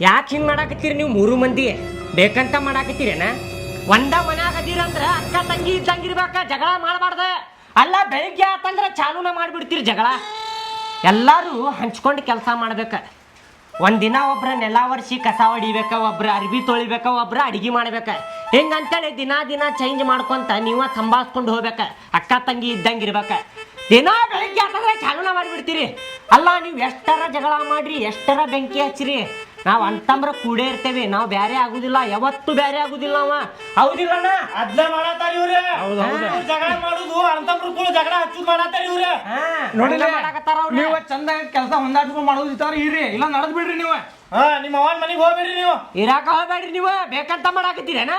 ಯಾಕೆ ಹಿಂಗೆ ಮಾಡಾಕತ್ತೀರಿ ನೀವು ಮೂರು ಮಂದಿ? ಬೇಕಂತ ಮಾಡಾಕತ್ತೀರೇನ? ಒಂದ ಮನ್ಯಾಗ ಅಂದ್ರೆ ಅಕ್ಕ ತಂಗಿ ಇದ್ದಂಗಿರ್ಬೇಕ, ಜಗಳ ಮಾಡಬಾರ್ದ. ಅಲ್ಲ, ಬೆಳಿಗ್ಗೆ ಆತಂದ್ರೆ ಚಾಲೂನ ಮಾಡಿಬಿಡ್ತೀರಿ ಜಗಳ. ಎಲ್ಲರೂ ಹಂಚ್ಕೊಂಡು ಕೆಲಸ ಮಾಡ್ಬೇಕ. ಒಂದಿನ ಒಬ್ಬರ ನೆಲ ಒರೆಸಿ ಕಸ ಹೊಡಿಬೇಕ ಒಬ್ರ ಅರ್ಬಿ ತೊಳಿಬೇಕ, ಒಬ್ರ ಅಡಿಗೆ ಮಾಡ್ಬೇಕ. ಹಿಂಗಂತೇಳಿ ದಿನ ದಿನ ಚೇಂಜ್ ಮಾಡ್ಕೊಂತ ನೀವ ಸಂಭಾಳ್ಸ್ಕೊಂಡು ಹೋಗ್ಬೇಕ. ಅಕ್ಕ ತಂಗಿ ಇದ್ದಂಗಿರ್ಬೇಕ. ದಿನ ಬೆಳಿಗ್ಗೆ ಆತಂದ್ರೆ ಚಾಲೂನ ಮಾಡಿಬಿಡ್ತೀರಿ. ಅಲ್ಲ, ನೀವು ಎಷ್ಟರ ಜಗಳ ಮಾಡ್ರಿ, ಎಷ್ಟರ ಬೆಂಕಿ ಹಚ್ಚಿರಿ. ನಾವು ಅಂತಂಬ್ರ ಕೂಡೇ ಇರ್ತೇವೆ. ನಾವ್ ಬ್ಯಾರೆ ಆಗುದಿಲ್ಲ. ಯಾವತ್ತು ಬ್ಯಾರೆ ಆಗುದಿಲ್ಲ ಅವ. ಹೌದಿಲ್ಲಣ್ಣ? ಅದ್ನ ಮಾಡತ್ತಾರ ಇವ್ರೆ. ಹೌದ್ ಹೌದ್. ಇವ್ರ್ ಜಗಳ ಮಾಡುದು ಅಂತಂಬ್ರು ಕೂಡ ಜಗಳ ಹಚ್ಚುದ್ ಮಾಡತ್ತಾರ ಇವ್ರೆ. ಹಾ, ನೋಡಿಲ್ಲ. ಮಾಡಾಕತ್ತಾರ ಅವ್ರು. ನೀವು ಚಂದ ಕೆಲಸ ಹೊಂದಾಡ್ಕೊಂಡು ಮಾಡೋದಿತ್ತಾರ ಇರ್ರಿ ಇಲ್ಲ ನಡೆದ್ ಬಿಡ್ರಿ ನೀವು. ಹಾ ನಿಮ್ಮ ಅವನ್ ಮನೆಗೆ ಹೋಗ್ಬೇಡ್ರಿ ನೀವು. ಇರಾಕ ಹೋಗ್ಬೇಡ್ರಿ ನೀವು. ಬೇಕಂತ ಮಾಡಾಕತ್ತೀರೇನ?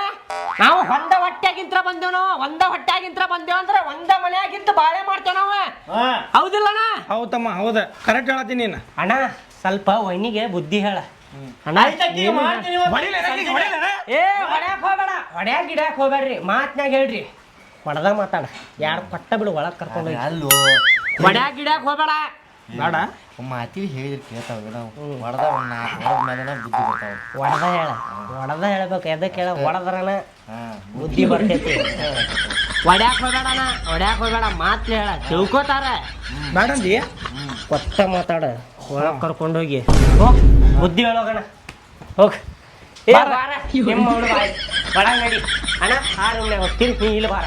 ನಾವು ಒಂದ ಹೊಟ್ಟೆಗಿಂತ ಬಂದೇವ್ ನಾವು. ಒಂದ ಹೊಟ್ಟೆಗಿಂತ ಬಂದೇವ್ ಅಂದ್ರೆ ಒಂದ ಮನೆಯಾಗಿಂತ ಬಾಳೆ ಮಾಡ್ತೇವ್ ನಾವು. ಹಾ. ಹೌದಿಲ್ಲಣ್ಣ? ಹೌದಮ್ಮ ಹೌದ. ಕರೆಕ್ಟ್ ಹೇಳತ್ತೀನಿ ನೀನು. ಅಣ್ಣ ಸ್ವಲ್ಪ ವೈನಿಗೆ ಬುದ್ಧಿ ಹೇಳ. ಅಣ್ಣ? ಏ ಹೊಡ್ಯಾಕ್ ಹೋಗ್ಬೇಡ. ಹೊಡ್ಯಾಕ್ ಗಿಡ್ಯಾಕ್ ಹೋಗ್ಬೇಡ್ರಿ. ಮಾತ್ನಾಗ ಹೇಳ್ರಿ. ಹೊಡೆದ ಮಾತಾಡ. ಯಾರು ಕೊಟ್ಟ ಬಿಡು ಒಳಗ್ ಕರ್ಕೊಂಡು ಅಲ್ಲೋ. ಹೊಡ್ಯಾಕ್ ಗಿಡ್ಯಾಕ್ ಹೋಗ್ಬೇಡ. ಬೇಡ. ಮಾತಿಗೆ ಹೇಳಿದ್ರೆ ಕೇಳ್ತಾವ ನಾವು ಹೊಡೆದ ಒಂದು ನಾಲ್ಕು ಹೊಡೆದ ಮೇಲೆ ಬುದ್ಧಿ ಬರ್ತಾವ. ಹೊಡೆದ ಹೇಳ. ಹೊಡೆದ ಹೇಳ್ಬೇಕು. ಎದಕ್ಕೆ ಹೇಳ ಹೊಡೆದ್ರನ ಹಾ. ಬುದ್ಧಿ ಬರ್ತೈತಿ. ಹೊಡ್ಯಾಕ್ ಹೋಗ್ಬೇಡಣ ಹೊಡ್ಯಾಕ್ ಹೋಗ್ಬೇಡ. ಮಾತ್ ಹೇಳ. ತಿಳ್ಕೊತಾರ. ಬೇಡಂದಿ? ಕೊಟ್ಟ ಮಾತಾಡ. ಒಳಗ್ ಕರ್ಕೊಂಡೋಗಿ ಹೋಗ್. ಬುದ್ಧಿ ಹೇಳೋಗಣ ಹೋಗ್. ಏ ಬಾರ. ನಿಮ್ಮ ಅವಳು ಬಾಯ್. ಒಳಗ್ ನಡಿ ಅಣ್ಣ ಆ ರೂಮ್ನಾಗ ಹೋಗ್ತೀನಿ ನೀ ಇಲ್ಲಿ ಬಾರ.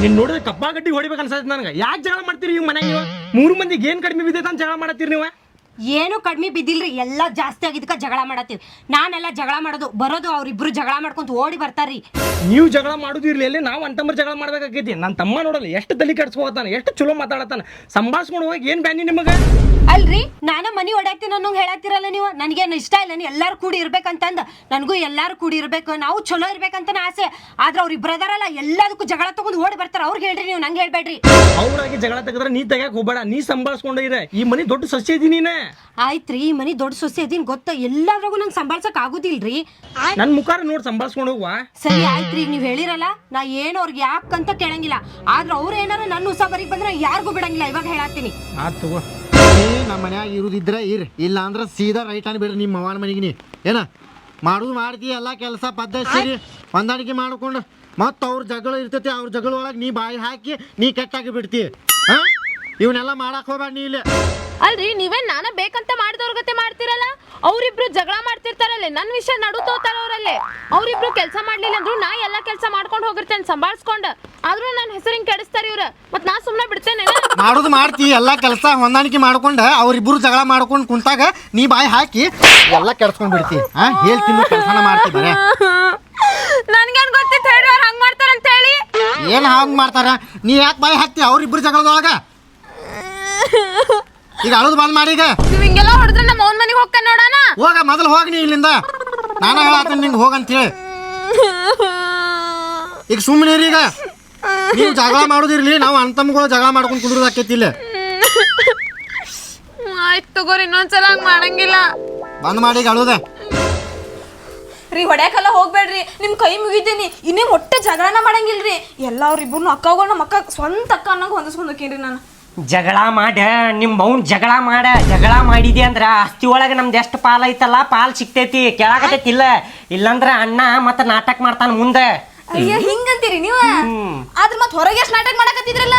ನೀನ್ ನೋಡಿದ್ರೆ ಕಪ್ಪ ಗಟ್ಟಿ ಹೊಡಿಬೇಕು ಅನ್ಸತ್ತೆ ನನಗೆ. ಯಾಕೆ ಜಗಳ ಮಾಡ್ತೀರಿ ಈ ಮನೆಗೆ ಮೂರು ಮಂದಿಗೆ ಏನು ಕಡಿಮೆ ಬಿದ್ದೈತೆ ಅಂತ ಜಗಳ ಮಾಡತ್ತೀರಿ ನೀವು? ಏನು ಕಡಿಮೆ ಬಿದ್ದಿಲ್ರಿ ಎಲ್ಲ ಜಾಸ್ತಿ ಆಗಿದ್ದಕ್ಕೆ ಜಗಳ ಮಾಡತ್ತೀವಿ. ನಾನೆಲ್ಲ ಜಗಳ ಮಾಡೋದು ಬರೋದು ಅವ್ರಿಬ್ರು ಜಗಳ ಮಾಡ್ಕೊಂತ ಓಡಿ ಬರ್ತಾರ್ರಿ. ನೀವು ಜಗಳ ಮಾಡೋದು ಇರ್ಲಿ ಅಲ್ಲಿ ನಾವು ಅಂತಂಬರ್ ಜಗಳ ಮಾಡ್ಬೇಕಾಗೈತಿ ನನ್ನ ತಮ್ಮ ನೋಡಲ್ಲ ಎಷ್ಟು ತಲೆ ಕೆಡ್ಸ್ಕೋತಾನ ಎಷ್ಟು ಚಲೋ ಮಾತಾಡತಾನ ಸಂಭಾಳ್ಸ್ಕೊಂಡು ಹೋಗಿ ಏನು ಬ್ಯಾನಿ ನಿಮಗೆ? ಅಲ್ರಿ ನಾನು ಮನಿ ಹೊಡ್ಯಾಕ್ತೀನಿ ಅನ್ನೋ ಹೇಳತ್ತೀರಲ್ಲ ನೀವು? ನನಗೇನು ಇಷ್ಟ ಇಲ್ಲ ನೀವು ಎಲ್ಲರೂ ಕೂಡಿ ಇರ್ಬೇಕಂತಂದ. ನನಗೂ ಎಲ್ಲರೂ ಕೂಡಿ ಇರ್ಬೇಕು ನಾವು ಚಲೋ ಇರ್ಬೇಕಂತನ ಆಸೆ. ಆದ್ರೆ ಅವ್ರು ಇಬ್ರದಾರಲ್ಲ ಎಲ್ಲದಕ್ಕೂ ಜಗಳ ತಗೊಂಡು ಓಡಿ ಬರ್ತಾರೆ. ಅವ್ರಿಗೆ ಹೇಳ್ರಿ ನೀವು ನಂಗೆ ಹೇಳ್ಬೇಡ್ರಿ. ಅವ್ರಾಗಿ ಜಗಳ ತೆಗೆದ್ರೆ ನೀ ತೆಗಿಯಕ್ಕೆ ಹೋಗ್ಬೇಡ ನೀ ಸಂಭಾಳಿಸ್ಕೊಂಡಿರ ಈ ಮನೆ ದೊಡ್ಡ ಸಸ್ಯ ಇದೀನಿ ನೀನೆ. ಆಯ್ತ್ರಿ ಈ ಮನಿ ದೊಡ್ಡ ಸೊಸೆ ಅದೀನ್ ಗೊತ್ತ? ಎಲ್ಲಾದ್ರಾಗೂ ನಂಗೆ ಸಂಭಾಳ್ಸಕ್ ಆಗುದಿಲ್ರಿ. ನನ್ ಮುಖಾರ ನೋಡಿ ಸಂಭಾಳ್ಸ್ಕೊಂಡು ಹೋಗುವ. ಸರಿ ಆಯ್ತ್ರಿ ಈಗ ನೀವ್ ಹೇಳಿರಲ್ಲ ನಾ ಏನು ಅವ್ರಿಗೆ ಯಾಕಂತ ಕೇಳಂಗಿಲ್ಲ. ಆದ್ರ ಅವ್ರ ಏನಾರ ನನ್ನ ಉಸಾಬರಿಗೆ ಬಂದ್ರೆ ಯಾರಿಗೂ ಬಿಡಂಗಿಲ್ಲ ಇವಾಗ ಹೇಳತ್ತೀನಿ. ಆತ್ ತಗೋ. ಏ ನಮ್ಮ ಮನ್ಯಾಗ ಇರುದಿದ್ರ ಇರ್ ಇಲ್ಲ ಅಂದ್ರ ಸೀದಾ ರೈಟ್ ಅನ್ ಬಿಡ್ರಿ ನಿಮ್ಮ ಅವನ ಮನೆಗೆ ನೀ. ಏನ? ಮಾಡುದು ಮಾಡ್ತಿ ಎಲ್ಲಾ ಕೆಲಸ ಪದ್ಧತಿ ಹೊಂದಾಣಿಕೆ ಮಾಡ್ಕೊಂಡು ಮತ್ತ ಅವ್ರ ಜಗಳ ಇರ್ತೈತಿ ಅವ್ರ ಜಗಳ ಒಳಗೆ ನೀ ಬಾಯಿ ಹಾಕಿ ನೀ ಕೆಟ್ಟಾಗಿ ಬಿಡ್ತಿ. ಹಾ? ಇವನ್ನೆಲ್ಲ ಮಾಡಕ್ ಹೋಗ್ಬೇಡ ನೀ ಇಲ್ಲಿ. ಅಲ್ರಿ ನೀವೇನ್ ನಾನ ಬೇಕಂತ ಮಾಡಿದವ್ರ ಗತೆ ಮಾಡ್ತಿರಲ್ಲ? ಅವರಿಬ್ರು ಜಗಳ ಮಾಡ್ತಿರ್ತಾರಲ್ಲೇ ನನ್ನ ವಿಷಯ ನಡು ತೋತಾರ ಅವ್ರಲ್ಲೇ. ಅವ್ರಿಬ್ರು ಕೆಲಸ ಮಾಡ್ಲಿಲ್ಲ ಅಂದ್ರು ನಾ ಎಲ್ಲಾ ಕೆಲಸ ಮಾಡ್ಕೊಂಡು ಹೋಗಿರ್ತೇನೆ ಸಂಭಾಳಿಸ್ಕೊಂಡು. ಆದ್ರೂ ನನ್ನ ಹೆಸರಿನ ಕೆಡಿಸ್ತಾರ ಇವ್ರ. ಮತ್ ನಾ ಸುಮ್ನೆ ಬಿಡ್ತೇನೆ ಮಾಡುದು ಮಾಡ್ತಿ ಎಲ್ಲ ಕೆಲಸ ಹೊಂದಾಣಿಕೆ ಮಾಡ್ಕೊಂಡ ಅವ್ರಿಬ್ರು ಜಗಳ ಮಾಡ್ಕೊಂಡು ಕುಂತಾಗ ನೀ ಬಾಯಿ ಹಾಕಿ ಎಲ್ಲ ಕೆಡ್ಸ್ಕೊಂಡ್ ಬಿಡ್ತಿ. ಹಾ ಹೇಳ್ತೀನಿ ಕೆಲಸನ ಮಾಡ್ತಿ ಬರೇ. ನನ್ಗೇನ್ ಗೊತ್ತಿತ್ತು ಹೇಳ್ರಿ ಅವ್ರು ಹಂಗ್ ಮಾಡ್ತಾರಂತ ಹೇಳಿ? ಏನ್ ಹಾಂಗ್ ಮಾಡ್ತಾರ? ನೀ ಯಾಕೆ ಬಾಯಿ ಹಾಕ್ತಿ ಅವ್ರಿಬ್ರು ಜಗಳದೊಳಗ? ಈಗ ಅಳೋದು ಬಂದ್ ಮಾಡಿ ಈಗ. ನೀವ್ ಹಿಂಗೆಲ್ಲ ಹೊಡೆದ್ರೆ ನಮ್ಮ ಅವ್ನ ಮನೆಗೆ ಹೋಗ್ತಾನೆ ನೋಡೋಣ. ಹೋಗ ಮೊದಲು ಹೋಗಿ ನೀ ಇಲ್ಲಿಂದ. ನಾನು ಹೇಳತ್ತೀನಿ ನಿಂಗೆ ಹೋಗಂತೇಳಿ. ಈಗ ಸುಮ್ಮನೆ ಈಗ. ನೀವು ಜಗಳ ಮಾಡೋದಿರ್ಲಿ ನಾವು ಅಂತಮ್ಗಳು ಜಗಳ ಮಾಡ್ಕೊಂಡು ಕುದುರೋದಾಕೈತಿ ಇಲ್ಲ. ಆಯ್ತು ತಗೋರಿ ಇನ್ನೊಂದ್ಸಲ ಹಂಗ್ ಮಾಡಂಗಿಲ್ಲ. ಬಂದ್ ಮಾಡಿ ಈಗ ಅಳುದ. ರೀ ಹೊಡ್ಯಾಕಲ್ಲ ಹೋಗ್ಬೇಡ್ರಿ. ನಿಮ್ ಕೈ ಮುಗಿತೀನಿ. ಇನ್ನೇ ಹೊಟ್ಟೆ ಜಗಳನ ಮಾಡಂಗಿಲ್ರಿ. ಎಲ್ಲ ಅವ್ರಿಬ್ರು ಅಕ್ಕಗಳು ನಮ್ಮ ಅಕ್ಕ ಸ್ವಂತ ಅಕ್ಕ ಅನ್ನಂಗ್ ಹೊಂದಿಸ್ಕೊಂಡ್ ಹೋಕೇನ್ರಿ ನಾನು. ಜಗಳ ಮಾಡ ನಿಮ್ಮ ಮೌನ್ ಜಗಳ ಮಾಡ ಜಗಳ ಮಾಡಿದಿ ಅಂದ್ರ ಆಸ್ತಿ ಒಳಗೆ ನಮ್ದು ಎಷ್ಟು ಪಾಲ್ ಐತಲ್ಲ ಪಾಲ್ ಸಿಗ್ತೈತಿ ಕೆಳಗತೈತಿ ಇಲ್ಲ. ಇಲ್ಲಂದ್ರ ಅಣ್ಣ ಮತ್ತ ನಾಟಕ ಮಾಡ್ತಾನ ಮುಂದೆ. ಅಯ್ಯ ಹಿಂಗಂತೀರಿ ನೀವ? ಆದ್ರ ಮತ್ ಹೊರಗೆ ಎಷ್ಟ್ ನಾಟಕ ಮಾಡಕತ್ತಿದ್ರಲ್ಲ?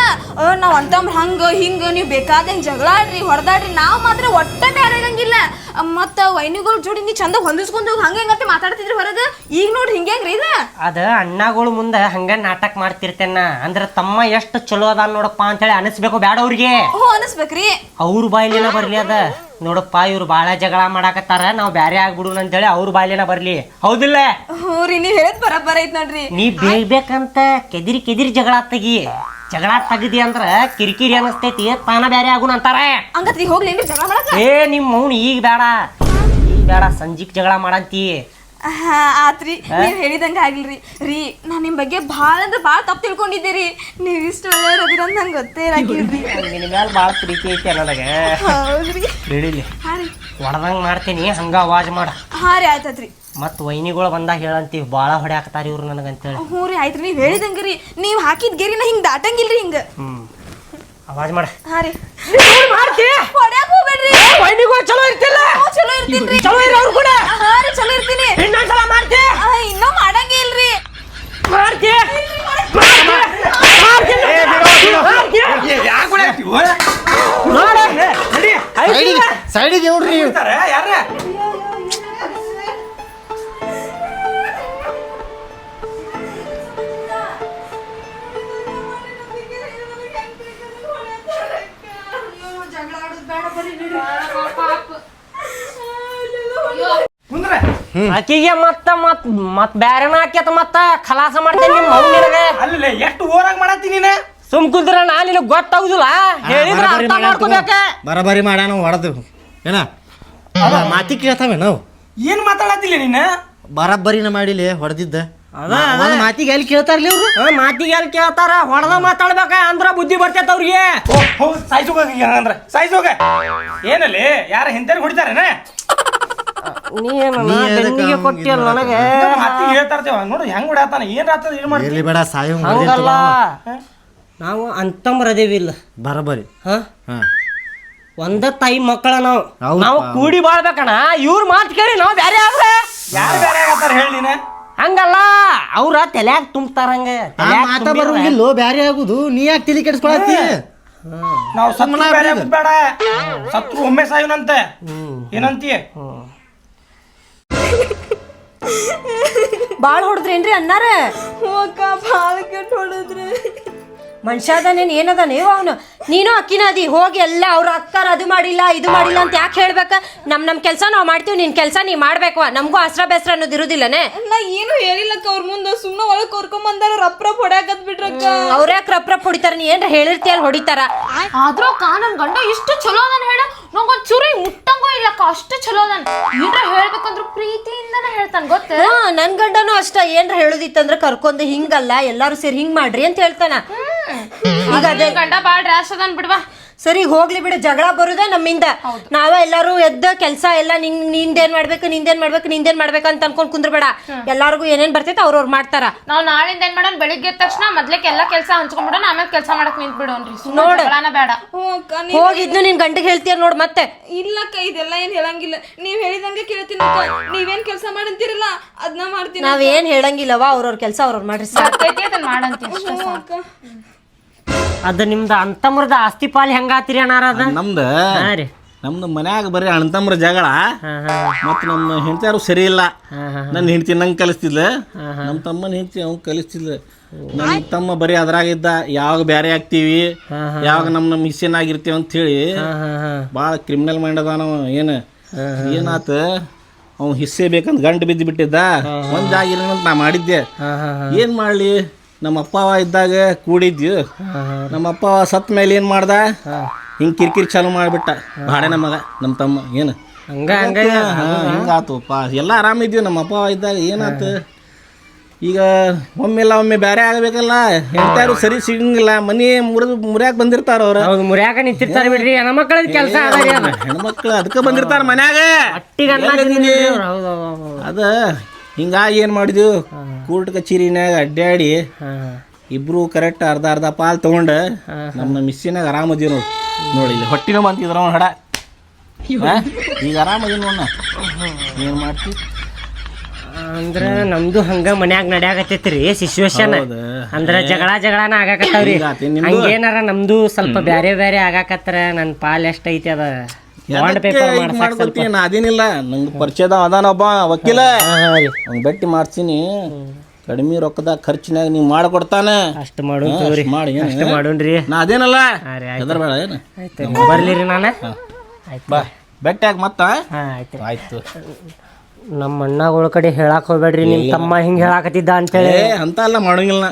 ನಾವ್ ಅಂತಂಬ್ರ ಹಂಗ ಹಿಂಗ ನೀವ್ ಬೇಕಾದಂಗ್ ಜಗಳ ಆಡ್ರಿ ಹೊಡೆದಾಡ್ರಿ ನಾವ್ ಮಾತ್ರ ಒಟ್ಟೆ ಬೇರೆಗಂಗಿಲ್ಲ ಮತ್ತ ವೈನಿಗಳ ಜೋಡಿ ನೀ ಚಂದ ಹೊಂದಿಸ್ಕೊಂಡು ಹಂಗೆ ಹೆಂಗಂತ ಮಾತಾಡ್ತಿದ್ರಿ ಹೊರಗ? ಈಗ ನೋಡ್ರಿ ಹೆಂಗ್ರಿ ಇದ? ಅದ ಅಣ್ಣಗಳು ಮುಂದೆ ಹಂಗ ನಾಟಕ ಮಾಡ್ತಿರ್ತೇನ ಅಂದ್ರ ತಮ್ಮ ಎಷ್ಟು ಚಲೋ ಅದ ನೋಡಪ್ಪ ಅಂತೇಳಿ ಅನಿಸ್ಬೇಕು ಬೇಡ ಅವ್ರಿಗೆ. ಹ್ಞೂ ಅನಿಸ್ಬೇಕ್ರಿ. ಅವ್ರ ಬಾಯ್ಲಿನ ಬರ್ಲಿ ಅದ. ನೋಡಪ್ಪ ಇವ್ರು ಬಾಳ ಜಗಳ ಮಾಡಾಕತ್ತಾರ. ನಾವ್ ಬ್ಯಾರೆ ಆಗ್ಬಿಡುನ್ ಅಂತೇಳಿ ಅವ್ರ ಬಾಯ್ಲಿನ ಬರ್ಲಿ. ಹೌದಿಲ್ಲ? ಹ್ಞೂ ರೀ ನೀವ್ ಹೇಳದ್ ಬರಬ್ಬರ ಐತ್ ನೋಡ್ರಿ. ನೀ ಬೇಕಂತ ಕೆದಿರಿ ಕೆದಿರಿ ಜಗಳ ತೆಗಿ. ಜಗಳ ತೆಗದಿ ಅಂದ್ರ ಕಿರಿಕಿರಿ ಅನಸ್ತೈತಿ ಪಾನ ಬ್ಯಾರೆ ಆಗುಣ ಅಂತಾರ. ಹಂಗತ್ರಿ ಹೋಗ್ಲೇನ್ರಿ ಜಗಳ ಮಾಡಕ ಏ ನಿಮ್ಮ ಮೌನ್ ಈಗ ಬೇಡ ಈಗ ಬೇಡ ಸಂಜಿಕ್ ಜಗಳ ಮಾಡಂತಿ. ಹಾ ಆತ್ರಿ ನೀವ್ ಹೇಳಿದಂಗ ಆಗಿಲ್ರಿ. ರೀ ನಾನ್ ನಿಮ್ ಬಗ್ಗೆ ಭಾಳ ಅಂದ್ರೆ ಭಾಳ ತಪ್ಪು ತಿಳ್ಕೊಂಡಿದ್ದೀರಿ ನೀವ್ ಇಷ್ಟು ಒಳ್ಳೆಯವ್ರು ಅದಿರ ಅಂತ ನಂಗೆ ಗೊತ್ತೇ ಮ್ಯಾಲ ಬಾಳ ಪ್ರೀತಿ ಐತಿ ನನಗೆ. ಹೌದ್ರಿ. ಬಿಡಿಲಿ. ಹಾ ರೀ. ಹೊಡೆದಂಗ್ ಮಾಡ್ತೀನಿ ಹಂಗ ಅವಾಜ್ ಮಾಡ. ಹಾ ರೀ ಆಯ್ತಾತ್ರಿ ಮತ್ ವೈನಿಗಳು ಬಂದಾಗ ಹೇಳಂತೀವಿ ಬಾಳ ಹೊಡ್ಯಾಕತ್ತಾರ ಇವ್ರು ನನಗಂತೇಳಿ. ಹ್ಞೂ ರೀ ಆಯ್ತ್ರಿ ನೀವು ಹೇಳಿದಂಗೆ ರೀ. ನೀವ್ ಹಾಕಿದ್ ಗೆರಿನ ಹಿಂಗ್ ದಾಟಂಗಿಲ್ರಿ ಹಿಂಗ. ಹ್ಞೂ ಅವಾಜ್ ಮಾಡ. ಹಾಂ ರೀ. ಹೊಡ್ಯಾಕ ಹೋಗ್ಬೇಡ್ರಿ. ಇರ್ತೀನಿ ಚಲೋ ಇರಿ ಅವ್ರು ಕೂಡ? ಹಾಂ ರೀ ಚಲೋ ಇರ್ತೀನಿ. ಇನ್ನೊಂದ್ಸಲ ಮಾಡ್ತಿ? ಇನ್ನೂ ಮಾಡಂಗೇ ಇಲ್ರಿ. ಮಾಡ್ತಿ? ಸೈಡಿಗೆ ಸೈಡಿಗೆ ನೋಡ್ರಿ ಯಾರ ಆಕಿಗೆ ಮತ್ತ ಮತ್ ಮತ್ ಬ್ಯಾರೆನ ಆಕ್ಯತ ಮತ್ತ ಖಲಾಸ ಮಾಡ್ತೇನೆ ನಿಮ್ ಮೌನ್ ನಿನಗೆ. ಅಲ್ಲೇ ಎಷ್ಟು ಓರಾಗ ಮಾಡತ್ತಿ ನೀನು? ಸುಮ್ ಕುಂದ್ರ ನಾ ನಿನಗ್ ಗೊತ್ತಾಗುದಿಲ್ಲ. ಹೇಳಿದ್ರ ಅರ್ಥ ಮಾಡ್ಕೋಬೇಕ. ಬರಬರಿ ಮಾಡ್ಯಾನ ಹೊಡೆದು. ಏನ? ಮಾತಿ ಕೇಳ್ತಾವೆ ನಾವು ಏನ್ ಮಾತಾಡತ್ತಿಲ್ಲ ನೀನ? ಬರಬ್ಬರಿನ ಮಾಡಿಲಿ ಹೊಡೆದಿದ್ದ. ಒಂದು ಮಾತಿಗೆ ಎಲ್ಲಿ ಕೇಳ್ತಾರಲಿ ಅವ್ರು ಮಾತಿಗೆ ಎಲ್ಲಿ ಕೇಳ್ತಾರ? ಹೊಡೆದ ಮಾತಾಡ್ಬೇಕ ಅಂದ್ರ ಬುದ್ಧಿ ಬರ್ತೈತ ಅವ್ರಿಗೆ. ಸಾಯ್ಸೋಗ ಅಂದ್ರೆ. ಸಾಯ್ಸೋಗ. ಏನಲ್ಲಿ ಯಾರ ಹಿಂದೆ ಹೊಡಿತಾರೇನ? ನೀ ಏನ ಬೆನ್ನಿಗೆ ಕೊಟ್ಟಿಯಲ್ಲ ನನಗೆ. ಮಾತಿಗೆ ಹೇಳ್ತಾ ಇರ್ತೇವ. ನೋಡು ಹೆಂಗ್ ಹೊಡ್ಯಾತಾನ? ಏನ್ ಆತದ ಏನ್ ಮಾಡ್ತಿ? ಇರ್ಲಿ ಬೇಡ ಸಾಯೋ ಹಂಗಲ್ಲ. ನಾವು ಅಂತಮ್ರದೇವಿಲ್ಲ. ಬರಬರಿ ಹ? ಹಾ. ಒಂದ ತಾಯಿ ಮಕ್ಕಳ ನಾವು. ನಾವು ಕೂಡಿ ಬಾಳ್ಬೇಕಣ. ಇವ್ರ ಮಾತು ಕೇಳಿ ನಾವು ಬ್ಯಾರೆ ಯಾರು ಬೇರೆ ಆಗತ್ತಾರ ಹೇಳಿ ನೀನೆ? ಹಂಗಲ್ಲ. ಅವ್ರ ತಲ್ಯಾಗ ತುಂಬ್ತಾರ ಹಂಗ. ಆ ತಲ್ಯಾಗ್ ಮಾತ ಬ್ಯಾರೆ ಆಗುದು. ನೀ ಯಾಕೆ ತಿಳಿ ಕೆಡಿಸ್ಕೊಳತ್ತಿ? ನಾವು ಸತ್ರು ಬೇರೆ ಆಗುದ್ ಬೇಡ ಸತ್ರು ಒಮ್ಮೆ ಸಾಯುನಂತೆ. ಏನಂತೀಯ? ಬಾಳ್ ಹೊಡೆದ್ರೇನ್ರಿ ಅನ್ನಾರ ಅಕ್ಕ ಭಾಳ ಕೆಟ್ಟ ಹೊಡೆದ್ರಿ. ಮನುಷ್ಯ ಏನದನೇ ಏನದ ನೀವು ಅವನು? ನೀನು ಅಕ್ಕಿನ ಅದಿ ಹೋಗಿ ಎಲ್ಲ ಅವ್ರ ಅಕ್ಕಾರ ಅದು ಮಾಡಿಲ್ಲ ಇದು ಮಾಡಿಲ್ಲ ಅಂತ ಯಾಕೆ ಹೇಳ್ಬೇಕ? ನಮ್ ನಮ್ ಕೆಲಸ ನಾವು ಮಾಡ್ತೀವಿ ನಿನ್ ಕೆಲಸ ನೀ ಮಾಡ್ಬೇಕು ನಮಗೂ ಅಸ್ರ ಬೆಸ್ರ ಅನ್ನೋದು ಇರುದಿಲ್ಲನೆ? ನಾ ಏನು ಹೇಳಿಲ್ಲಕ್ಕ ಅವ್ರ ಮುಂದೆ. ಸುಮ್ಮನೆ ಒಳಗೆ ಕರ್ಕೊಂಡ್ ಬಂದಾರ ರಪ್ ರಪ್ ಹೊಡ್ಯಾಕತ್ ಬಿಟ್ರಕ್ಕ ಅವ್ರ ಯಾಕೆ ರಪ್ ರಪ್ ಹೊಡಿತಾರ? ನೀ ಏನ್ರ ಹೇಳಿರ್ತಿ ಅಲ್ಲಿ ಹೊಡಿತಾರ? ಆದ್ರೂ ಕಾ ನನ್ ಗಂಡ ಇಷ್ಟು ಚಲೋ ಅದಾನ ಹೇಳ. ನಂಗೊಂದ್ ಚೂರಿ ಮುಟ್ಟಂಗೂ ಇಲ್ಲಕ್ಕ ಅಷ್ಟು ಚಲೋ ಅದನ್. ಏನ್ರ ಹೇಳ್ಬೇಕಂದ್ರು ಪ್ರೀತಿಯಿಂದನೇ ಹೇಳ್ತಾನ ಗೊತ್ತ? ಹಾ ನನ್ ಗಂಡನು ಅಷ್ಟ ಏನ್ರ ಹೇಳುದಿತ್ತಂದ್ರ ಕರ್ಕೊಂಡ್ ಹಿಂಗಲ್ಲ ಎಲ್ಲಾರು ಸೇರಿ ಹಿಂಗ್ ಮಾಡ್ರಿ ಅಂತ ಹೇಳ್ತಾನ. ಈಗ ಅದೇ ಗಂಡ ಬಾಳ್ ರ್ಯಾಶ್ ಅದನ್ ಬಿಡ್ವಾ. ಸರಿ ಹೋಗ್ಲಿ ಬಿಡು ಜಗಳ ಬರುದೇ ನಮ್ಮಿಂದ. ನಾವೇ ಎಲ್ಲಾರು ಎದ್ದ ಕೆಲಸ ಎಲ್ಲ ನಿಂದೇನ್ ಮಾಡ್ಬೇಕು ನಿಂದೇನ್ ಮಾಡ್ಬೇಕು ನಿಂದೇನ್ ಮಾಡ್ಬೇಕು ಅಂತ ಅನ್ಕೊಂಡ್ ಕುಂದ್ರಬೇಡ. ಎಲ್ಲಾರ್ಗು ಏನೇನ್ ಬರ್ತೈತೆ ಅವ್ರವ್ರು ಮಾಡ್ತಾರ. ನಾವ್ ನಾಳಿಂದ ಏನ್ ಮಾಡೋಣ? ಬೆಳಿಗ್ಗೆ ಎದ್ದ ತಕ್ಷಣ ಮೊದ್ಲೇಕ್ ಎಲ್ಲಾ ಕೆಲ್ಸ ಹಂಚ್ಕೊಂಡ್ಬಿಡೋಣ ಆಮೇಲೆ ಕೆಲಸ ಮಾಡಕ್ ನಿಂತ್ ಬಿಡೋನ್ರಿ ನೋಡು. ಜಗಳನ ಬೇಡ. ಹೋಗಿದ್ನು ನಿನ್ ಗಂಡಿಗೆ ಹೇಳ್ತೀಯ ನೋಡ್ ಮತ್ತೆ. ಇಲ್ಲಕ್ಕ ಇದೆಲ್ಲ ಏನ್ ಹೇಳಂಗಿಲ್ಲ. ನೀವ್ ಹೇಳಿದಂಗೆ ಕೇಳ್ತೀನಿ ಅಕ್ಕ. ನೀವೇನ್ ಕೆಲಸ ಮಾಡಂತೀರಲ್ಲ ಅದನ್ನ ಮಾಡ್ತೀನಿ ನಾವ್ ಏನ್ ಹೇಳಂಗಿಲ್ಲವಾ ಅವ್ರವ್ರ ಕೆಲಸ ಅವ್ರವ್ರ ಮಾಡ್ರಿ ಸಾಕೈತಿ ಅದನ್ನ ಮಾಡಂತೀನಿ ಅಷ್ಟೇ ಸಾಕು. ಅಕ್ಕ. ಅದ ನಿಮ್ದ ಅಂತಮ್ರದ ಆಸ್ತಿ ಪಾಲ್ ಹೆಂಗಾತಿರಿ ಅಣ್ಣಾರ ಅದ? ನಮ್ದು. ಹಾ ರೀ. ನಮ್ದು ಮನ್ಯಾಗ ಬರೀ ಅಣ್ಣತಮ್ಮರ ಜಗಳ. ಮತ್ತು ನಮ್ಮ ಹೆಂಡತಿಯಾರು ಸರಿ ಇಲ್ಲ. ನನ್ನ ಹೆಂಡತಿ ನಂಗೆ ಕಲಿಸ್ತಿದ್ಲ. ನಮ್ಮ ತಮ್ಮನ ಹೆಂಡತಿ ಅವ್ನು ಕಲಿಸ್ತಿದ್ಲ. ನಮ್ಮ ತಮ್ಮ ಬರೀ ಅದ್ರಾಗಿದ್ದ ಯಾವಾಗ ಬ್ಯಾರೆ ಆಗ್ತೀವಿ ಯಾವಾಗ ನಮ್ಮ ನಮ್ಮ ಹಿಸ್ಸೇನಾಗಿರ್ತೀವಿ ಅಂತ ಹೇಳಿ ಭಾಳ ಕ್ರಿಮಿನಲ್ ಮೈಂಡ್ ಅದಾನವ ಏನು? ಏನಾತ? ಅವ್ನು ಹಿಸ್ಸೆ ಬೇಕಂತ ಗಂಟು ಬಿದ್ದು ಬಿಟ್ಟಿದ್ದ. ಒಂದು ಅಂತ ನಾ ಮಾಡಿದ್ದೆ. ಏನು ಮಾಡಲಿ? ನಮ್ಮ ಅಪ್ಪ ಅವ ಇದ್ದಾಗ ಕೂಡಿದ್ವಿ. ನಮ್ಮ ಅಪ್ಪ ಸತ್ ಮೇಲೆ ಏನು ಮಾಡ್ದ? ಹಿಂಗೆ ಕಿರಿಕಿರಿ ಚಾಲು ಮಾಡಿಬಿಟ್ಟ. ಬಾಡೆ ಮಗ ನಮ್ಮ ತಮ್ಮ ಏನು? ಹಂಗ ಹಂಗ ಹಿಂಗಾತು ಪಾ ಎಲ್ಲ ಆರಾಮಿದ್ವಿ ನಮ್ಮ ಅಪ್ಪ ಇದ್ದಾಗ ಏನಾತು? ಈಗ ಒಮ್ಮೆಲ್ಲ ಒಮ್ಮೆ ಬೇರೆ ಆಗಬೇಕಲ್ಲ? ಹೆಂಡತಿಯಾರು ಸರಿ ಸಿಗಂಗಿಲ್ಲ. ಮನಿ ಮುರಿದು ಮುರಿಯಾಕ ಬಂದಿರ್ತಾರ ಅವ್ರ. ಹೌದು ಮುರ್ಯಾಕ ನಿಂತಿರ್ತಾರ ಬಿಡ್ರಿ. ಹೆಣ್ಮಕ್ಳ ಕೆಲಸ ಹೆಣ್ಮಕ್ಳು ಅದಕ್ಕೆ ಬಂದಿರ್ತಾರ ಮನ್ಯಾಗ. ಅದ ಹಿಂಗಾಗಿ ಏನು ಮಾಡಿದ್ವಿ ಕೋರ್ಟ್ ಕಚೇರಿನಾಗ ಅಡ್ಡಾಡಿ ಇಬ್ರು ಕರೆಕ್ಟ್ ಅರ್ಧ ಅರ್ಧ ಪಾಲ್ ತಗೊಂಡ ನಮ್ಮ ಮಿಸ್ಸಿನಾಗ ಆರಾಮದೀವಿ ನೋಡಿ. ನೋಡಿ ಇಲ್ಲಿ ಹೊಟ್ಟಿನ ಬಂತಿದ್ರ ಅವ್ನು ಹಡ? ಈಗ ಆರಾಮದೀವಿ ನೋಡ ಏನು ಮಾಡ್ತಿ? ಅಂದ್ರ ನಮ್ದು ಹಂಗ ಮನ್ಯಾಗ ನಡ್ಯಾಕತ್ತೈತ್ರಿ ಸಿಚುವೇಶನ್ ಹೌದು. ಅಂದ್ರ ಜಗಳ ಜಗಳನ ಆಗಾಕತ್ತಾವ್ರಿ? ಹಂಗೇನಾರ ನಮ್ದು ಸ್ವಲ್ಪ ಬ್ಯಾರೆ ಬ್ಯಾರೆ ಆಗಾಕತ್ರ ನನ್ನ ಪಾಲ್ ಎಷ್ಟೈತಿ ಐತಿ ಅದ. ಮಾಡ್ಕೊತೀನಿ ಅದೇನಿಲ್ಲ. ನಂಗೆ ಪರಿಚಯದ ಅದಾನೊಬ್ಬ ವಕೀಲ. ಬೆಟ್ಟಿ ಭೇಟಿ ಮಾಡ್ತೀನಿ ಕಡಿಮೆ ರೊಕ್ಕದಾಗ ಖರ್ಚಿನಾಗ ನೀವು ಮಾಡಿಕೊಡ್ತಾನೆ. ಅಷ್ಟು ಮಾಡು ಮಾಡಿ ಅಷ್ಟು ಮಾಡೋಣ್ರಿ ನಾ ಅದೇನಲ್ಲ? ರೀ. ಹೆದರ್ಬೇಡ ಏನು? ಆಯ್ತು ಬರ್ಲಿರಿ ನಾನ? ಬಾ. ಬೆಟ್ಟಾಗ ಮತ್ತ? ಆಯ್ತು ಆಯ್ತು. ನಮ್ಮ ಅಣ್ಣಗಳ ಕಡೆ ಹೇಳಾಕ್ ಹೋಗ್ಬೇಡ್ರಿ. ನಿಮ್ ತಮ್ಮ ಹಿಂಗ್ ಹೇಳಾಕತ್ತಿದ್ದ ಅಂತೇಳಿ. ಅಂತ ಎಲ್ಲ ಮಾಡೋಂಗಿಲ್ಲ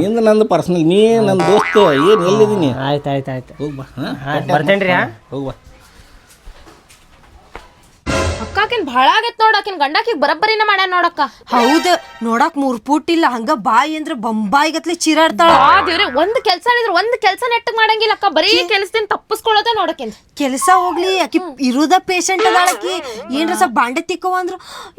ನಿಂದ ನಿಂದು ಪರ್ಸನಲ್ ನೀ ನನ್ನ ದೋಸ್ತು ಏನು ಎಲ್ಲಿದ್ದೀನಿ? ಆಯ್ತು ಆಯ್ತು ಆಯ್ತು. ಹೋಗ್ ಬಾ. ಹಾ ಬರ್ತೇನ್ರಿ ಹಾ? ಹೋಗ್ ಬಾ ಗಂಡಾಕಿಗೆ ಬರಬ್ಬರಿನ ಮಾಡ್ಯಾನ ನೋಡಕ್ಕ. ಹೌದ ನೋಡಕ್ ಮೂರ್ ಫೂಟ್ ಇಲ್ಲ ಹಂಗ ಬಾಯಿ ಅಂದ್ರ ಬೊಂಬಾಯಿ ಗತ್ಲೆ ಚೀರಾಡ್ತಾಳ. ಆ ದೇವ್ರೆ ಒಂದ್ ಕೆಲ್ಸ ಹೇಳಿದ್ರ ಒಂದ್ ಕೆಲ್ಸ ನೆಟ್ಟಗ್ ಮಾಡಂಗಿಲ್ಲ ಅಕ್ಕ ಬರೀ ಕೆಲ್ಸದಿಂದ ತಪ್ಪಿಸ್ಕೊಳ್ಳೋದ್ ನೋಡಕಿನ್ ಕೆಲಸ ಹೋಗ್ಲಿ ಆಕಿ ಇರುದ ಪೇಷಂಟ್ ಅದಾಳಕಿ ಏನ್ರ ಸ್ವಲ್ಪ ಬಾಂಡೆ ತಿಕ್ಕವ ಅಂದ್ರ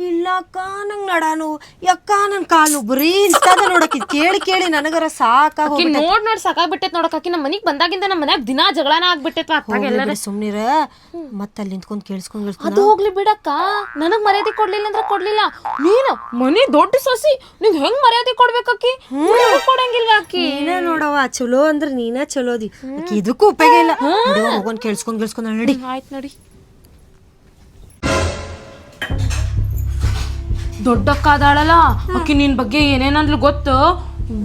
ಇಲ್ಲ ಅಕ್ಕ ನಂಗ್ ನಡಾನು. ಯಕ್ಕ ನನ್ ಕಾಲು ಬರೀ ಇಷ್ಟ ನೋಡಕಿ ಕೇಳಿ ಕೇಳಿ ನನಗರ ಸಾಕ ನೋಡ್ ನೋಡ್ ಸಾಕಾಗ್ಬಿಟ್ಟೈತ್ ನೋಡಕ್ಕ ಆಕಿ ನಮ್ಮ ಮನಿಗ್ ಬಂದಾಗಿಂದ ನಮ್ಮ ಮನ್ಯಾಗ ದಿನಾ ಜಗಳನ ಆಗ್ಬಿಟ್ಟೈತ್ ಎಲ್ಲಾರ ಸುಮ್ನಿರ. ಮತ್ತ ಅಲ್ಲಿ ನಿಂತ್ಕೊಂಡ್ ಕೇಳಿಸ್ಕೊಂಡ್ ಅದು ಹೋಗ್ಲಿ ಬಿಡಕ್ಕ. ನನಗ್ ಮರ್ಯಾದೆ ಕೊಡ್ಲಿಲ್ಲ ಅಂದ್ರ ಕೊಡ್ಲಿಲ್ಲ. ನೀನು ಮನಿ ದೊಡ್ಡ ಸೊಸಿ ನಿಂಗ್ ಹೆಂಗ್ ಮರ್ಯಾದೆ ನಿನಗೂ ಕೊಡಂಗಿಲ್ವಾ ಅಕ್ಕಿ ನೀನ ನೋಡವ ಚಲೋ ಅಂದ್ರ ನೀನ ಚಲೋದಿ. ಇದಕ್ಕೂ ಉಪಯೋಗ ಇಲ್ಲ. ಹೋಗೋನ್ ಕೇಳಿಸ್ಕೊಂಡ್ ಕೇಳಿಸ್ಕೊಂಡ್ ನಡಿ. ಆಯ್ತು ನೋಡಿ. ದೊಡ್ಡಕ್ಕ ಅದಾಳಲ್ಲ ಅಕ್ಕಿ ನಿನ್ ಬಗ್ಗೆ ಏನೇನಂದ್ಲು ಗೊತ್ತು?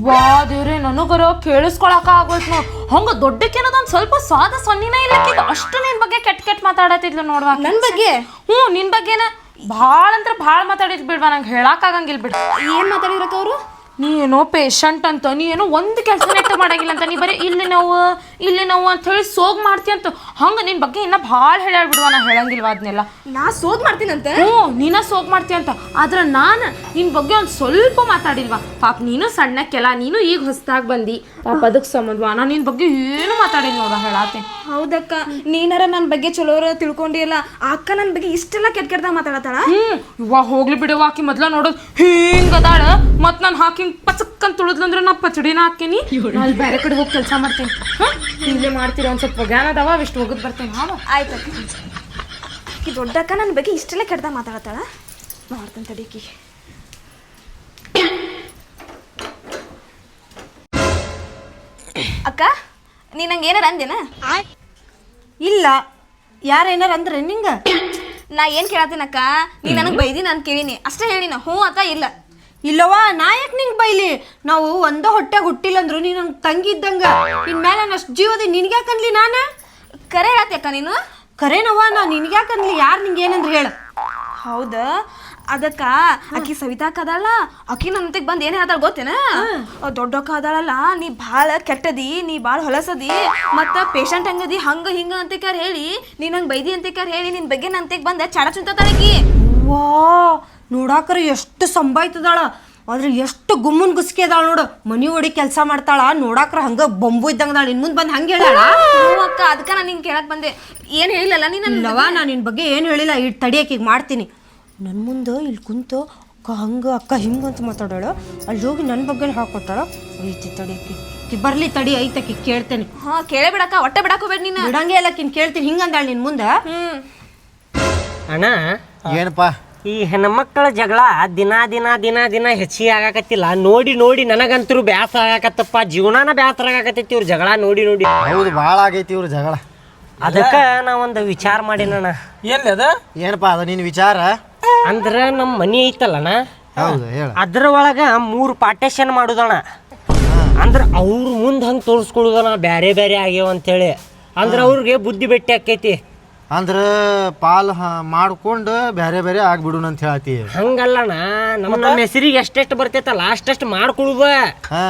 ವಾ ದೇವ್ರೆ ನನಗರ ಕೇಳಿಸ್ಕೊಳಕ ಆಗೋಯ್ತು ನೋ ಹಂಗ ದೊಡ್ಡಕ್ಕೇನದ ಒಂದ್ ಸ್ವಲ್ಪ ಸ್ವಾದ ಸೊನ್ನಿನ ಇಲ್ಲ. ಅಷ್ಟು ನಿನ್ ಬಗ್ಗೆ ಕೆಟ್ಟ ಕೆಟ್ಟ ಮಾತಾಡತಿದ್ಲು ನೋಡ್ವಾ ನನ್ ಬಗ್ಗೆ? ಹ್ಞೂ ನಿನ್ ಬಗ್ಗೆನ ಭಾಳ ಅಂದ್ರ ಭಾಳ ಮಾತಾಡಿದ್ ಬಿಡ್ವಾ ನಂಗೆ ಹೇಳಕ್ ಆಗಂಗಿಲ್ಲ ಬಿಡ್. ಏನ್ ಮಾತಾಡಿರತ್ತವ್ರು ಅವರು? ನೀ ಏನೋ ಪೇಷಂಟ್ ಅಂತ ನೀ ಏನೋ ಒಂದು ಕೆಲಸ ನೆಟ್ಟು ಮಾಡಂಗಿಲ್ಲ ಅಂತ ನೀ ಬರೀ ಇಲ್ಲಿ ನೋವು ಇಲ್ಲಿ ನೋವು ಅಂತ ಹೇಳಿ ಸೋಗ್ ಮಾಡ್ತಿ ಅಂತ. ಹಂಗ ನಿನ್ ಬಗ್ಗೆ ಇನ್ನ ಭಾಳ ಹೇಳ್ಬಿಡ್ವಾ ನಾ ಹೇಳಂಗಿಲ್ವ ಅದನ್ನೆಲ್ಲ ನಾ ಸೋಗ್ ಮಾಡ್ತೀನಂತ? ಹ್ಞೂ ನೀನ ಸೋಗ್ ಮಾಡ್ತಿ ಅಂತ. ಆದ್ರೆ ನಾನು ನಿನ್ ಬಗ್ಗೆ ಒಂದು ಸ್ವಲ್ಪ ಮಾತಾಡಿಲ್ವಾ. ಪಾಪ ನೀನು ಸಣ್ಣಕ್ಕೆಲ್ಲ ನೀನು ಈಗ ಹೊಸ್ದಾಗಿ ಬಂದಿ. ಪಾಪ ಅದಕ್ಕೆ ಸಂಬಂಧವಾ ನಾನು ನಿನ್ ಬಗ್ಗೆ ಏನು ಮಾತಾಡಿಲ್ಲ ನೋಡ ಹೇಳಾತೆ. ಹೌದಕ್ಕ ನೀನಾರ ನನ್ನ ಬಗ್ಗೆ ಚಲೋರ ತಿಳ್ಕೊಂಡಿಲ್ಲ ಅಕ್ಕ ನನ್ನ ಬಗ್ಗೆ ಇಷ್ಟೆಲ್ಲ ಕೆಟ್ಟ ಕೆಟ್ಟದಾಗ ಮಾತಾಡತ್ತಾಳ? ಹ್ಞೂ ಇವಾಗ ಹೋಗ್ಲಿ ಬಿಡುವ ಆಕಿ ಮೊದ್ಲ ನೋಡೋದು ಹಿಂಗ ಅದಾಳ. ಮತ್ ನಾನು ಹಾಕಿ ಪಚಕ್ ಅಂತ ತುಳಿದ್ಲಂದ್ರ ನಾ ಪಚಡಿನ ಹಾಕೇನಿ ಅಲ್ಲಿ ಬೇರೆ ಕಡೆ ಹೋಗಿ ಕೆಲಸ ಮಾಡ್ತೇನೆ. ಹಿಂಗೆ ಇಲ್ಲೇ ಮಾಡ್ತೀರ ಒಂದ್ ಸ್ವಲ್ಪ ಜ್ಞಾನ ಅದಾವ ಇಷ್ಟು ಹೋಗದ್ ಬರ್ತೇನೆ ಹಾಡು ಆಯ್ತು ಈ ದೊಡ್ಡಕ್ಕ ನನ್ನ ಬಗ್ಗೆ ಇಷ್ಟೆಲ್ಲ ಕೆಡ್ದ ಮಾತಾಡತ್ತಾಳ? ಮಾಡ್ತಾನೆ ತಡಿಕಿ ಅಕ್ಕ. ನೀ ನಂಗೆ ಏನಾರ ಅಂದೇನ ಇಲ್ಲ. ಯಾರೇನಾರ ಅಂದ್ರೆ ನಿಂಗ? ನಾ ಏನ್ ಕೇಳತ್ತೀನಕ್ಕ ನೀ ನನಗೆ ಬೈದಿ ನಾನು ಕೇಳಿನಿ. ಅಷ್ಟೇ ಹೇಳಿನ. ಹ್ಞೂ ಅಥವಾ ಇಲ್ಲ. ಇಲ್ಲವಾ ನಾ ಯಾಕೆ ನಿಂಗೆ ಬೈಲಿ. ನಾವು ಒಂದ ಹೊಟ್ಟೆ ಹುಟ್ಟಿಲ್ಲ ಅಂದ್ರು ನೀ ನನ್ ತಂಗಿ ಇದ್ದಂಗ. ಇನ್ ಮೇಲೆ ನಾನು ಅಷ್ಟು ಜೀವದಿ ನಿನ್ಗ್ಯಾಕನ್ಲಿ ನಾನು? ಕರೆ ಹೇಳತ್ತಕ್ಕ ನೀನು? ಕರೇನವ್ವ ನಾ ನಿನ್ಗ್ಯಾಕನ್ಲಿ ಯಾರು ನಿಂಗೆ ಏನಂದ್ರೆ ಹೇಳ. ಹೌದ? ಅದಕ್ಕ ಆಕಿ ಸವಿತಾಕ ಅದಾಳ. ಆಕಿ ನನ್ನಂತಿಗೆ ಬಂದು ಏನೇ ಹೇಳ್ತಾಳ ಗೊತ್ತೇನ? ದೊಡ್ಡಕ್ಕ ಅದಾಳಲ್ಲ ನೀ ಭಾಳ ಕೆಟ್ಟದಿ ನೀ ಭಾಳ ಹೊಲಸದಿ ಮತ್ತ ಪೇಷಂಟ್ ಹಂಗದಿ ಹಂಗ ಹಿಂಗ ಅಂತಿಕಾರ ಹೇಳಿ ನೀ ನಂಗೆ ಬೈದಿ ಅಂತಿಕಾರ ಹೇಳಿ ನಿನ್ ಬಗ್ಗೆ ನಂತಿಗೆ ಬಂದ ಚಾಡ ಚುಂತಾಳಕಿ ವಾ ನೋಡಾಕರ ಎಷ್ಟು ಸಂಭಾಯ್ತದಾಳ ಆದ್ರೆ ಎಷ್ಟು ಗುಮ್ಮನ್ ಗುಸ್ಕಿ ಅದಾಳ ನೋಡು. ಮನಿ ಓಡಿ ಕೆಲಸ ಮಾಡ್ತಾಳ. ನೋಡಾಕ್ರ ಹಂಗ ಬೊಂಬು ಇದ್ದಂಗದಾಳ ಇನ್ ಮುಂದ್ ಬಂದ್ ಹಂಗ ಹೇಳ ಅಕ್ಕ ಅದಕ್ಕ ನಾನು ನಿನ್ ಕೇಳಕ್ ಬಂದೆ. ಏನ್ ಹೇಳಿಲ್ಲ ನೀನು ಲವ ನಾನು ನಿನ್ ಬಗ್ಗೆ ಏನು ಹೇಳಿಲ್ಲ. ಇಟ್ ಈಗ ಮಾಡ್ತೀನಿ. ನನ್ನ ಮುಂದೆ ಇಲ್ಲಿ ಕುಂತು ಅಕ್ಕ ಹಂಗ ಅಕ್ಕ ಹಿಂಗ ಅಂತ ಮಾತಾಡೋಳು. ಅಲ್ಲಿ ಹೋಗಿ ನನ್ನ ಬಗ್ಗೆ ಹಾಕೊಟ್ಟಾಳ ಐತಿ ತಡಿಯಕ್ಕೆ ಕಿ ಬರ್ಲಿ ತಡಿ ಐತಕಿ ಕೇಳ್ತೇನೆ. ಹಾ ಕೇಳೇ ಬಿಡಕ್ಕ ಹೊಟ್ಟೆ ಬಿಡಕ್ ಹೋಗ್ಬೇಡ ನೀನು. ಬಿಡಂಗೆ ಇಲ್ಲ ಕಿನ್ ಕೇಳ್ತೀನಿ. ಹಿಂಗಂದಾಳ ನಿನ್ ಮುಂದೆ. ಹ್ಮ್. ಅಣ್ಣ. ಏನಪ್ಪ? ಈ ಹೆಣ್ಮಕ್ಳ ಜಗಳ ದಿನ ದಿನ ದಿನ ದಿನ ಹೆಚ್ಚಿಗೆ ಆಗಾಕತ್ತಿಲ್ಲ. ನೋಡಿ ನೋಡಿ ನನಗಂತರೂ ಬ್ಯಾಸ ಆಗಾಕತ್ತಪ್ಪ. ಜೀವನಾನ ಬ್ಯಾಸರ ಆಗಾಕತ್ತೈತಿ ಇವ್ರ ಜಗಳ ನೋಡಿ ನೋಡಿ. ಹೌದು ಭಾಳ ಆಗೈತಿ ಇವ್ರ ಜಗಳ. ಅದಕ್ಕೆ ನಾ ಒಂದು ವಿಚಾರ ಮಾಡಿನಣ್ಣ. ಎಲ್ಲಿ ಅದ? ಏನಪ್ಪ ಅದು ನಿನ್ನ ವಿಚಾರ? ಅಂದ್ರೆ ನಮ್ಮ ಮನಿ ಐತಲ್ಲಣ್ಣ? ಹೌದು ಹೇಳ. ಅದ್ರ ಒಳಗ ಮೂರು ಪಾರ್ಟೇಷನ್ ಮಾಡುದಣ್ಣ. ಅಂದ್ರೆ ಅವ್ರ ಮುಂದೆ ಹಂಗೆ ತೋರಿಸ್ಕೊಳ್ಳೋದಣ್ಣ ಬ್ಯಾರೆ ಬೇರೆ ಆಗ್ಯಾವ ಅಂತೇಳಿ ಅಂದ್ರೆ ಅವ್ರಿಗೆ ಬುದ್ಧಿ ಬೆಟ್ಟಿ ಆಕೈತಿ. ಅಂದ್ರೆ ಪಾಲ್ ಹ- ಮಾಡ್ಕೊಂಡು ಬೇರೆ ಬೇರೆ ಆಗ್ಬಿಡುನ್ ಅಂತ ಹೇಳ್ತೀವಿ ಹಂಗಲ್ಲಣ್ಣ ನಮ್ಮ ನಮ್ಮ ಹೆಸರಿಗೆ ಎಷ್ಟೆಷ್ಟು ಬರ್ತೈತಲ್ಲ ಅಷ್ಟೆಷ್ಟು ಮಾಡ್ಕೊಳ್ಬ ಹಾ.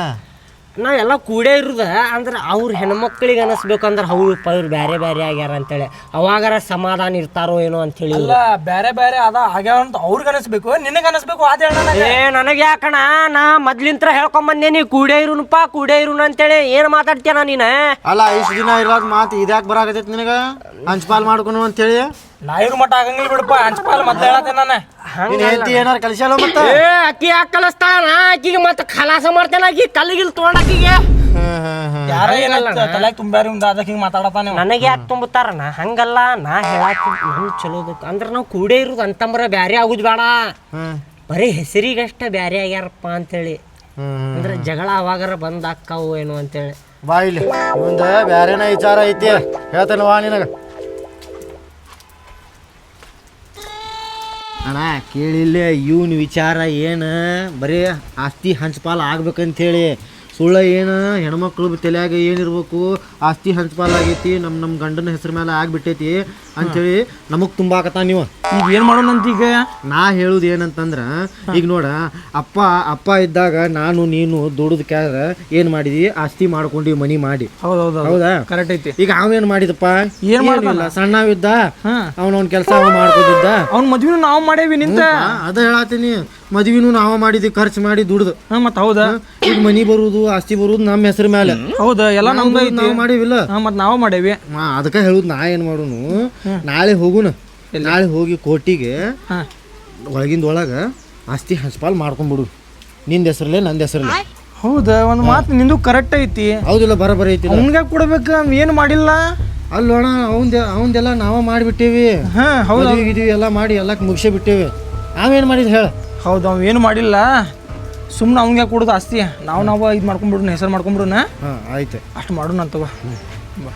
ನಾವೆಲ್ಲ ಕೂಡೇ ಇರುದ ಅಂದ್ರೆ ಅವ್ರ ಹೆಣ್ಮಕ್ಳಿಗೆ ಅನಿಸ್ಬೇಕು ಅಂದ್ರೆ ಪ ಇವ್ರು ಬೇರೆ ಬೇರೆ ಆಗ್ಯಾರ ಅಂತೇಳಿ. ಅವಾಗಾರ ಸಮಾಧಾನ ಇರ್ತಾರೋ ಏನೋ ಅಂತೇಳಿ. ಅಲ್ಲ ಬೇರೆ ಬೇರೆ ಅದ ಆಗ್ಯಾವ ಅಂತ ಅವ್ರಿಗೆ ಅನಿಸ್ಬೇಕು ನಿನಗೆ ಅನಿಸ್ಬೇಕು ಅದ ಏ ನನಗೆ ಯಾಕಣ ನಾ ಮೊದ್ಲಿಂತ್ರ ಹೇಳ್ಕೊಂಬಂದೇನಿ ಕೂಡೇ ಇರುನಪ್ಪ ಕೂಡೇ ಇರುನು ಅಂತೇಳಿ. ಏನು ಮಾತಾಡ್ತೀಯ ನೀನು ಅಲ್ಲ ಇಷ್ಟು ದಿನ ಇರೋದ್ ಮಾತು ಇದ್ಯಾಕೆ ಬರಾಕತೈತಿ ನಿನಗ? ಹಂಚ್ಪಾಲ್ ಮಾಡ್ಕೊನು ಅಂತೇಳಿ? ನಾ ಮಠ ಆಗಂಗಿಲ್ಲ ಬಿಡಪ್ಪ ಅಂಚಪಾಲ್ ಮತ್ತೆ ಹೇಳತ್ತೆ ನಾನು. ನೀನ್ ಹೆಂಡತಿ ಏನಾರ ಕಲಿಸಲ್ಲ ಮತ್ತ? ಏ ಅಕ್ಕಿ ಯಾಕೆ ಕಲಿಸ್ತಾಳ? ಆಕಿಗೆ ಮತ್ತೆ ಖಲಾಸ ಮಾಡ್ತೇನೆ ಆಕಿ ಕಲ್ಲಿಗಿಲ್ ತೊಗೊಂಡ ಆಕಿಗೆ ಯಾರ ಏನಲ್ಲ ತಲೆ ತುಂಬ್ಯಾರಿ ಒಂದು ಅದಕ್ಕೆ ಹಿಂಗೆ ಮಾತಾಡತಾನೆ ನನಗೆ ಯಾಕೆ ತುಂಬುತ್ತಾರಣ್ಣ ಹಂಗಲ್ಲ ನಾ ಹೇಳತ್ತೀನಿ ನಾನು ಚಲೋದಕ್ಕೆ ಅಂದ್ರೆ ನಾವು ಕೂಡೇ ಇರೋದು ಅಂತಂಬ್ರ ಬ್ಯಾರೆ ಆಗುದು ಬೇಡ. ಬರೀ ಹೆಸರಿಗಷ್ಟ ಬ್ಯಾರೆ ಆಗ್ಯಾರಪ್ಪ ಅಂತೇಳಿ. ಅಂದ್ರೆ ಜಗಳ ಅವಾಗಾರ ಬಂದ್ ಅಕ್ಕಾವು ಏನು ಅಂತೇಳಿ. ಬಾ ಇಲ್ಲಿ. ಮುಂದೆ ಬ್ಯಾರೇನ ವಿಚಾರ ಐತಿ. ಹೇಳ್ತೇನೆ ವಾ ನಿನಗ. ಅಣ್ಣ ಕೇಳಿಲ್ಲ ಇವನ್ ವಿಚಾರ ಏನು? ಬರೀ ಆಸ್ತಿ ಹಂಚ್ಪಾಲ್ ಆಗ್ಬೇಕಂತೇಳಿ. ಸುಳ್ಳ ಏನು? ಹೆಣ್ಮಕ್ಳು ತಲೆಯಾಗ ಏನಿರ್ಬೇಕು? ಆಸ್ತಿ ಹಂಚಪಾಲ್ ಆಗೈತಿ. ನಮ್ಮ ನಮ್ಮ ಗಂಡನ ಹೆಸರು ಮೇಲೆ ಆಗ್ಬಿಟ್ಟೈತಿ. ಅಂಥೇಳಿ ನಮಗೆ ತುಂಬಾಕತ್ತ ನೀವು? ಈಗ ಏನು ಮಾಡೋಣಂತ ಈಗ? ನಾ ಹೇಳುದು ಏನಂತಂದ್ರೆ ಈಗ ನೋಡ ಅಪ್ಪ ಅಪ್ಪ ಇದ್ದಾಗ ನಾನು ನೀನು ದುಡಿದ ಕ್ಯಾರ ಏನ್ ಮಾಡಿದಿ? ಆಸ್ತಿ ಮಾಡ್ಕೊಂಡು ಮನಿ ಮಾಡಿ. ಹೌದು ಹೌದು? ಹೌದಾ ಕರೆಕ್ಟ್ ಐತಿ. ಈಗ ಅವೇನ್ ಮಾಡಿದಪ್ಪ? ಏನು ಮಾಡಿಲ್ಲ ಸಣ್ಣವಿದ್ದ ಅವ್ನ ಅವನವನ್ ಕೆಲಸ ಅವ ಮಾಡ್ಕೋದಿದ್ದ ಅವ್ನ ಮದ್ವಿನೂ ನಾವು ಮಾಡೇವಿ ನಿಂತ. ಅದ ಹೇಳತ್ತೀನಿ ಮದ್ವಿನೂ ನಾವ ಮಾಡಿದ್ವಿ ಖರ್ಚು ಮಾಡಿ ದುಡ್ದು. ಹಾ ಮತ್ ಹೌದಾ? ಈಗ ಮನಿ ಬರುದು ಆಸ್ತಿ ಬರುದು ನಮ್ಮ ಹೆಸರು ಮೇಲೆ ಹೌದಾ? ಎಲ್ಲ ನಮ್ದು ಐತಿ. ನಾವು ಮಾಡಿವಿಲ್ಲ. ಹಾ ಮತ್ ನಾವು ಮಾಡೇವಿ. ಅದಕ್ಕೆ ಹೇಳುದು ನಾ ಏನ್ ಮಾಡೋನು? ನಾಳೆ ಹೋಗುನ. ನಾಳೆ ಹೋಗಿ ಕೋರ್ಟಿಗೆ ಹಾ. ಒಳಗಿಂದ ಒಳಗ ಆಸ್ತಿ ಹಂಚ್ಪಾಲ್ ಮಾಡ್ಕೊಂಡ್ಬಿಡು ನಿಂದ ಹೆಸರಲ್ಲೇ ನಂದ ಹೆಸರಲ್ಲೇ. ಹೌದಾ? ಒಂದು ಮಾತು ನಿಂದು ಕರೆಕ್ಟ್ ಐತಿ. ಹೌದಿಲ್ಲ ಬರಬರಿ ಐತಿ ನಿಮ್ಗೆ ಕೊಡ್ಬೇಕು? ಏನು ಮಾಡಿಲ್ಲ? ಅಲ್ಲೋಣ ಅವಂದ ಅವಂದೆಲ್ಲ ನಾವ ಮಾಡಿಬಿಟ್ಟೇವಿ. ಹಾ ಹೌದು? ಎಲ್ಲ ಮಾಡಿ ಎಲ್ಲ ಮುಗಿಸೇ ಬಿಟ್ಟೇವಿ. ನಾವೇನ್ ಮಾಡಿದ್ ಹೇಳ? ಹೌದು ಅವ್ ಏನು ಮಾಡಿಲ್ಲ. ಸುಮ್ಮನೆ ಅವ್ನಿಗೆ ಕೊಡೋದು ಆಸ್ತಿ. ನಾವು ನಾವು ಇದು ಮಾಡ್ಕೊಂಬಿಡೋಣ ಹೆಸರು ಮಾಡ್ಕೊಂಬಿಡೋಣ. ಹಾ ಆಯ್ತು. ಅಷ್ಟು ಮಾಡೋಣ ಅಂತವ ಬಾ.